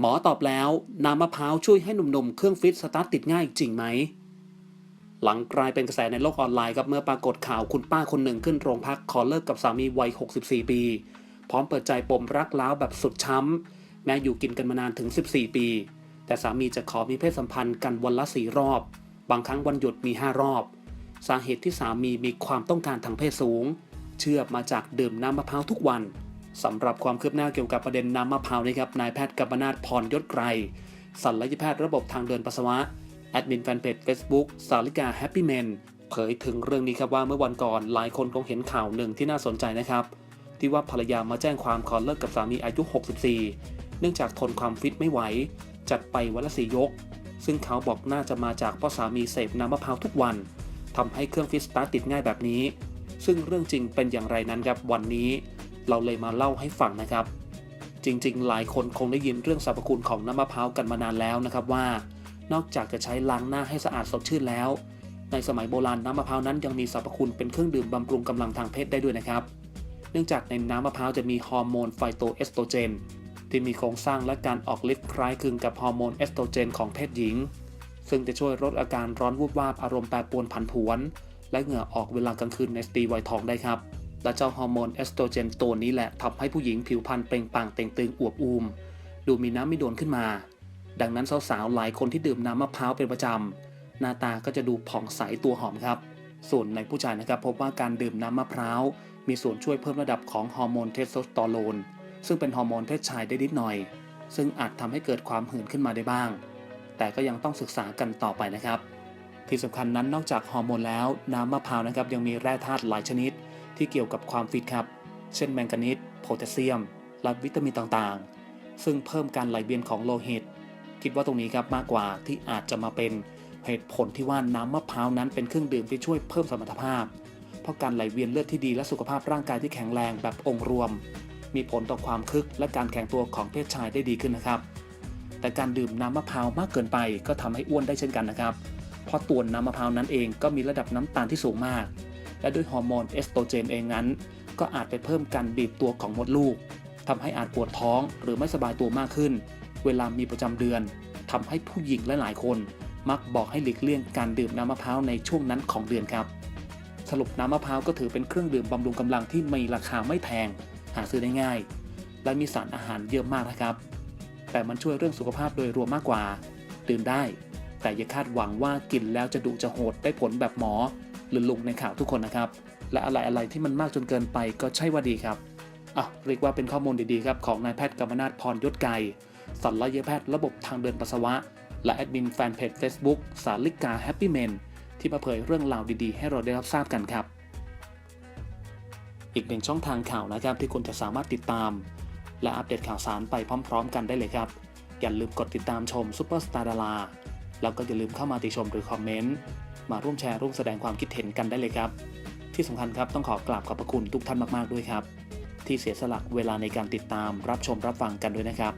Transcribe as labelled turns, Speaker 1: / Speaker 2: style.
Speaker 1: หมอตอบแล้วน้ำมะพร้าวช่วยให้หนุ่มๆเครื่องฟิตสตาร์ทติดง่ายจริงไหม หลังกลายเป็นกระแสในโลกออนไลน์ครับเมื่อปรากฏข่าวคุณป้าคนหนึ่งขึ้นโรงพักขอเลิกกับสามีวัย 64 ปี พร้อมเปิดใจปมรักล้าวแบบสุดช้ำ แม้อยู่กินกันมานานถึง 14 ปี แต่สามีจะขอมีเพศสัมพันธ์กันวันละ4รอบ บางครั้งวันหยุดมี 5 รอบ สาเหตุที่สามีมีความต้องการทางเพศสูง เชื่อมาจากดื่มน้ำมะพร้าวทุกวัน สำหรับความคืบหน้าเกี่ยวกับประเด็นน้ำมะพร้าวนะครับนายแพทย์กัปนาทพรยศไกรศัลยแพทย์ระบบทางเดินปัสสาวะแอดมินแฟนเพจ Facebook สาลิกาแฮปปี้เมนเผยถึงเรื่องนี้ครับว่าเมื่อวันก่อนหลายคนคงเห็นข่าวหนึ่งที่น่าสนใจนะครับ ที่ว่าภรรยามาแจ้งความขอเลิกกับสามีอายุ 64 เนื่องจากทนความฟิตไม่ไหว จัดไปวันละสี่ยก ซึ่งเขาบอกน่าจะมาจากเพราะสามีเสพน้ำมะพร้าวทุกวันทำให้เครื่องฟิตสตาร์ติดง่ายแบบนี้ ซึ่งเรื่องจริงเป็นอย่างไรนั้นครับวันนี้ เราเลยมาเล่าให้ฟังนะครับ จริงๆ หลายคนคงได้ยินเรื่องสรรพคุณของน้ำมะพร้าวกันมานานแล้วนะครับว่า นอกจากจะใช้ล้างหน้าให้สะอาดสดชื่นแล้ว ในสมัยโบราณน้ำมะพร้าวนั้นยังมีสรรพคุณเป็นเครื่องดื่มบำรุงกำลังทางเพศได้ด้วยนะครับ เนื่องจากในน้ำมะพร้าวจะมีฮอร์โมนไฟโตเอสโตรเจนที่มีโครงสร้างและการออกฤทธิ์คล้ายคลึงกับฮอร์โมนเอสโตรเจนของเพศหญิง ซึ่งจะช่วยลดอาการร้อนวูบวาบอารมณ์แปรปรวนผันผวน และเหงื่อออกเวลากลางคืนในสตรีวัยทองได้ครับ และเจ้าฮอร์โมนเอสโตรเจนตัวนี้แหละทำให้ผู้หญิงผิวพรรณเปล่งปลั่งเต่งตึงอวบอูม ดูมีน้ำไม่โดนขึ้นมา ดังนั้นสาวๆหลายคนที่ดื่มน้ำมะพร้าวเป็นประจำหน้าตาก็จะดูผ่องใสตัวหอมครับ ส่วนในผู้ชายนะครับพบว่าการดื่มน้ำมะพร้าวมีส่วนช่วยเพิ่มระดับของฮอร์โมนเทสโทสเตอโรนซึ่งเป็นฮอร์โมนเพศชายได้นิดหน่อย ซึ่งอาจทำให้เกิดความหื่นขึ้นมาได้บ้าง แต่ก็ยังต้องศึกษากันต่อไปนะครับ ที่สำคัญนั้นนอกจากฮอร์โมนแล้วน้ำมะพร้าวนะครับยังมีแร่ธาตุหลายชนิด ที่เกี่ยวกับความฟิตครับ เช่นแมงกานีสโพแทสเซียม และวิตามินต่างๆ ซึ่งเพิ่มการไหลเวียนของโลหิต คิดว่าตรงนี้ครับมากกว่าที่อาจจะมาเป็นเหตุผลที่ว่าน้ำมะพร้าวนั้นเป็นเครื่องดื่มที่ช่วยเพิ่มสมรรถภาพ เพราะการไหลเวียนเลือดที่ดีและสุขภาพร่างกายที่แข็งแรงแบบองค์รวม มีผลต่อความคึกและการแข็งตัวของเพศชายได้ดีขึ้นนะครับ แต่การดื่มน้ำมะพร้าวมากเกินไปก็ทำให้อ้วนได้เช่นกันนะครับ เพราะตัวน้ำมะพร้าวนั้นเองก็มีระดับน้ำตาลที่สูงมาก และด้วยฮอร์โมนเอสโตรเจนเองนั้น ก็อาจไปเพิ่มการบีบตัวของมดลูกทำให้อาจปวดท้องหรือไม่สบายตัวมากขึ้น เวลามีประจำเดือนทำให้ผู้หญิงหลายๆคน มักบอกให้หลีกเลี่ยงการดื่มน้ำมะพร้าวในช่วงนั้นของเดือนครับ สรุปน้ำมะพร้าวก็ถือเป็นเครื่องดื่มบำรุงกำลังที่มีราคาไม่แพง หาซื้อได้ง่าย และมีสารอาหารเยอะมากนะครับ แต่มันช่วยเรื่องสุขภาพโดยรวมมากกว่า ดื่มได้ แต่อย่าคาดหวังว่ากินแล้วจะดุจะโหดได้ผลแบบหมอ หรือลุงในข่าวทุกคนนะครับ และอะไรอะไรที่มันมากจนเกินไปก็ใช่ว่าดีครับอะเรียกว่าเป็นข้อมูลดีๆครับของนายแพทย์กำมนาทพรยศไกรศัลยแพทย์ระบบทางเดินปัสสาวะ และแอดมินแฟนเพจ Facebook สาลิกาแฮปปี้เมนที่มาเผยเรื่องราวดีๆ ให้เราได้รับทราบกันครับ อีกหนึ่งช่องทางข่าวนะครับที่คุณจะสามารถติดตาม และอัปเดตข่าวสารไปพร้อม ๆ กันได้เลยครับ อย่าลืมกดติดตามชมซุปเปอร์สตาร์ดารา แล้วก็อย่าลืมเข้ามาติชมหรือคอมเมนต์ มาร่วมแชร์ร่วมแสดงความคิดเห็นกันได้เลยครับ ที่สำคัญครับต้องขอกราบขอบพระคุณทุกท่านมากๆด้วยครับ ที่เสียสละเวลาในการติดตามรับชมรับฟังกันด้วยนะครับ